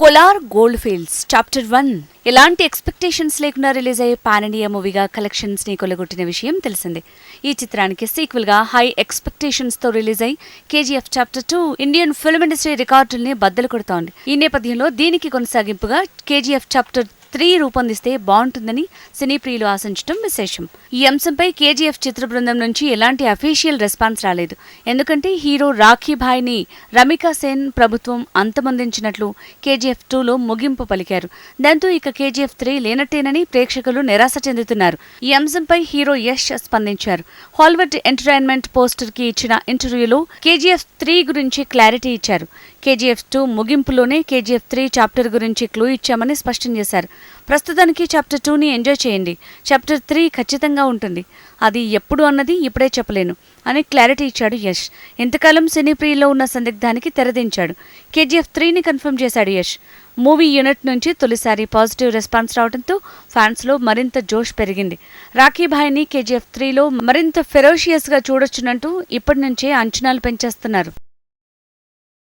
Kolar gold fields chapter one. ఎలాంటి expectations లేకుండా release అయ్యే పాన్ ఇండియా మూవీగా కలెక్షన్స్ని కొలగొట్టిన విషయం తెలిసిందే. ఈ చిత్రానికి సీక్వెల్గా హై ఎక్స్పెక్టేషన్స్తో రిలీజ్ అయి KGF chapter two Indian film industry రికార్డుల్ని బద్దలు కొడుతోంది. ఈ నేపథ్యంలో దీనికి కొనసాగింపుగా కేజీఎఫ్ చాప్టర్ త్రీ రూపొందిస్తే బాగుంటుందని సినీ ప్రియులు ఆశించడం విశేషం. ఈ అంశంపై కేజీఎఫ్ చిత్ర బృందం నుంచి ఎలాంటి అఫీషియల్ రెస్పాన్స్ రాలేదు. ఎందుకంటే హీరో రాఖీ భాయ్ని రమికా సేన్ ప్రభుత్వం అంతమొందించినట్లు కేజీఎఫ్ టూలో ముగింపు పలికారు. దాంతో ఇక కేజీఎఫ్ త్రీ లేనట్టేనని ప్రేక్షకులు నిరాశ చెందుతున్నారు. ఈ అంశంపై హీరో యష్ స్పందించారు. హాల్వర్డ్ ఎంటర్టైన్మెంట్ పోస్టర్కి ఇచ్చిన ఇంటర్వ్యూలో కేజీఎఫ్ త్రీ గురించి క్లారిటీ ఇచ్చారు. కేజీఎఫ్ టూ ముగింపులోనే కేజీఎఫ్ త్రీ చాప్టర్ గురించి క్లూ ఇచ్చామని స్పష్టం చేశారు. ప్రస్తుతానికి చాప్టర్ టూని ఎంజాయ్ చేయండి. చాప్టర్ త్రీ ఖచ్చితంగా ఉంటుంది. అది ఎప్పుడు అన్నది ఇప్పుడే చెప్పలేను. అని క్లారిటీ ఇచ్చాడు యష్. ఇంతకాలం సినీ ప్రియుల్లో ఉన్న సందిగ్ధానికి తెరదించాడు. కేజీఎఫ్ త్రీని కన్ఫర్మ్ చేశాడు యష్. మూవీ యూనిట్ నుంచి తొలిసారి పాజిటివ్ రెస్పాన్స్ రావడంతో ఫ్యాన్స్లో మరింత జోష్ పెరిగింది. రాఖీ భాయ్ని కేజీఎఫ్ త్రీలో మరింత ఫెరోషియస్గా చూడొచ్చునంటూ ఇప్పటి నుంచే అంచనాలు పెంచేస్తున్నారు.